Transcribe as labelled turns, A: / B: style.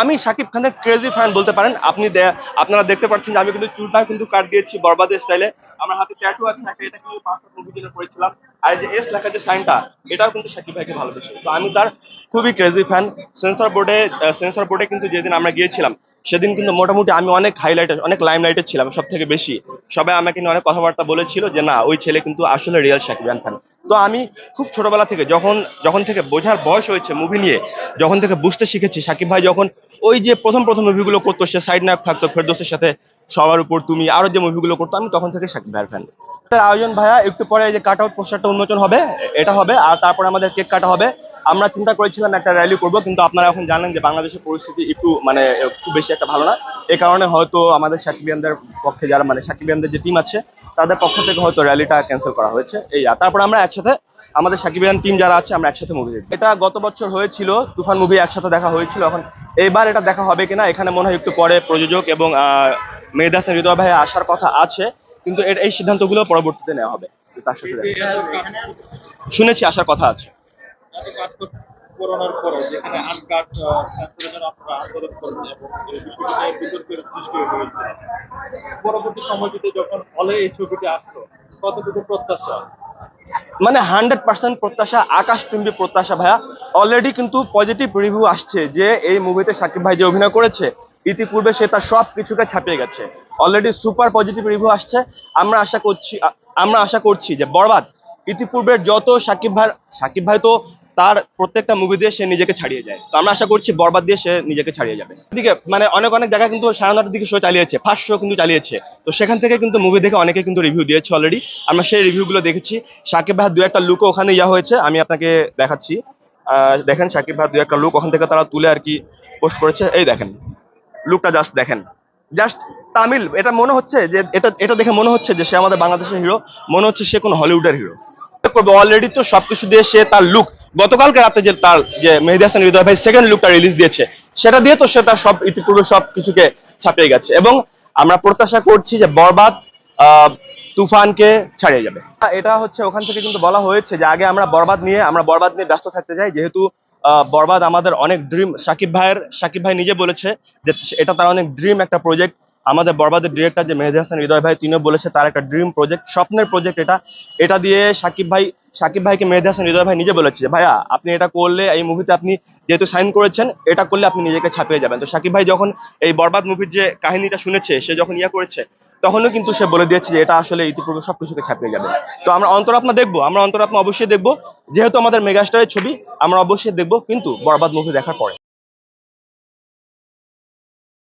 A: আমি শাকিব খানের crazy fan বলতে পারেন। আপনি আপনারা দেখতে পাচ্ছেন যে আমি কিন্তু চুলটা কিন্তু কাট দিয়েছি বরবাদের স্টাইলে আমার হাতে ট্যাটু আছে, একটা এটা কিন্তু পাঁচটা মুভি জন্য করেছিলাম। আর যে এস লেখা যে সাইনটা এটাও কিন্তু শাকিব ভাইকে ভালোবেসে। তো আমি তার খুবই ক্রেজি ফ্যান সেন্সর বোর্ডে সেন্সর বোর্ডে কিন্তু যেদিন আমরা গিয়েছিলাম, সেদিন কিন্তু মোটামুটি আমি অনেক হাইলাইট অনেক লাইম লাইমলাইটে ছিলাম সব থেকে বেশি। সবাই আমাকে অনেক কথাবার্তা বলেছিল যে, না, ওই ছেলে কিন্তু আসলে রিয়েল শাকিব খান তো আমি খুব ছোটবেলা থেকে যখন যখন থেকে বোঝার বয়স হয়েছে মুভি নিয়ে, যখন থেকে বুঝতে শিখেছি, সাকিব ভাই যখন ওই যে প্রথম প্রথম মুভিগুলো করতো, সে সাইড নায়ক থাকতো, ফেরদোসের সাথে সবার উপর, তুমি আরও যে মুভিগুলো করতো, আমি তখন থেকে শাকিব ভাইয়ের ফ্যান আয়োজন ভাইয়া, একটু পরে যে কাট আউট পোস্টারটা উন্মোচন হবে, এটা হবে, আর তারপরে আমাদের কেক কাটা হবে। আমরা চিন্তা করেছিলাম একটা র্যালি করব, কিন্তু আপনারা এখন জানেন যে বাংলাদেশের পরিস্থিতি একটু মানে খুব বেশি একটা ভালো না। এই কারণে হয়তো আমাদের সাকিবিয়ানদের পক্ষে যারা মানে সাকিবিয়ানদের যে টিম আছে তাদের পক্ষ থেকে হয়তো র্যালিটা ক্যান্সেল করা হয়েছে। এই তারপর আমরা একসাথে আমাদের সাকিব সাকিবিয়ান টিম যারা আছে, আমরা একসাথে মুভি এটা গত বছর হয়েছিল, তুফান মুভি একসাথে দেখা হয়েছিল, এখন এইবার এটা দেখা হবে কিনা, এখানে মনে হয় একটু পরে প্রযোজক এবং মেহেদ হাসান, হৃদয় ভাই আসার কথা আছে, কিন্তু এই সিদ্ধান্তগুলো পরবর্তীতে নেওয়া হবে। তার সাথে শুনেছি, আসার কথা আছে।
B: আন্দোলন করবেন এবং বিতর্কের সৃষ্টি হয়েছিল পরবর্তী সময়টিতে যখন হলে এই ছবিটি আসলো, কতটুকু প্রত্যাশা?
A: মানে হান্ড্রেড পার্সেন্ট প্রত্যাশা আকাশ চুম্বী প্রত্যাশা ভাইয়া। অলরেডি কিন্তু পজিটিভ রিভিউ আসছে যে এই মুভিতে সাকিব ভাই যে অভিনয় করেছে, ইতিপূর্বে সে তার সব কিছুকে ছাপিয়ে গেছে। অলরেডি সুপার পজিটিভ রিভিউ আসছে। আমরা আশা করছি, আমরা আশা করছি যে বরবাদ। ইতিপূর্বের যত সাকিব ভাই সাকিব ভাই তো তার প্রত্যেকটা মুভি দিয়ে সে নিজেকে ছাড়িয়ে যায়। তো আমরা আশা করছি বরবাদ দিয়ে সে নিজেকে ছাড়িয়ে যাবে। দিকে মানে অনেক অনেক জায়গায় কিন্তু সাড়ে নটার দিকে শো চালিয়েছে। ফার্স্ট শো কিন্তু চালিয়েছে। তো সেখান থেকে কিন্তু মুভি দেখে অনেকে কিন্তু রিভিউ দিয়েছে অলরেডি আমরা সেই রিভিউগুলো দেখেছি। সাকিব ভাইয়ের দু একটা লুকও ওখানে ইয়া হয়েছে। আমি আপনাকে দেখাচ্ছি। দেখেন সাকিব ভাইয়ের দু একটা লুক ওখান থেকে তারা তুলে আর কি পোস্ট করেছে। এই দেখেন। লুকটা জাস্ট দেখেন। জাস্ট তামিল, এটা মনে হচ্ছে যে, এটা এটা দেখে মনে হচ্ছে যে সে আমাদের বাংলাদেশের হিরো মনে হচ্ছে সে কোনো হলিউডের হিরো করবে অলরেডি তো সবকিছু দিয়ে সে তার লুক গতকালকে রাতে যে তার যে মেহেদি হাসান হৃদয় ভাই সেকেন্ড লুকটা রিলিজ দিয়েছে, সেটা দিয়ে তো সে তার সব ইতিপূর্বে সব কিছুকে ছাপিয়ে গেছে। এবং আমরা প্রত্যাশা করছি যে বরবাদ তুফানকে ছাড়িয়ে যাবে। এটা হচ্ছে ওখান থেকে কিন্তু বলা হয়েছে যে আগে আমরা বরবাদ নিয়ে, আমরা বরবাদ নিয়ে ব্যস্ত থাকতে চাই। যেহেতু বরবাদ আমাদের অনেক ড্রিম সাকিব ভাইয়ের সাকিব ভাই নিজে বলেছে যে এটা তার অনেক ড্রিম একটা প্রজেক্ট আমাদের বরবাদের ডিরেক্টর যে মেহেদি হাসান হৃদয় ভাই, তিনিও বলেছে তার একটা ড্রিম প্রজেক্ট স্বপ্নের প্রজেক্ট এটা। এটা দিয়ে সাকিব ভাই, সাকিব ভাইকে মেহেদি হাসান হৃদয় ভাই নিজে বলেছে ভাইয়া, আপনি এটা করলে এই মুভিতে আপনি যেহেতু সাইন করেছেন, এটা করলে আপনি নিজেকে ছাপিয়ে যাবেন। তো সাকিব ভাই যখন এই বরবাদ মুভির যে কাহিনীটা শুনেছে, সে যখন ইয়া করেছে, তখনও কিন্তু সে বলে দিয়েছে যে, এটা আসলে ইতিপূর্বে সবকিছুকে ছাপিয়ে যাবে। তো আমরা অন্তরাত্মা দেখব, আমরা অন্তরাত্মা অবশ্যই দেখব। যেহেতু আমাদের মেগাস্টারের ছবি, আমরা অবশ্যই দেখব কিন্তু বরবাদ মুভি দেখার পরে।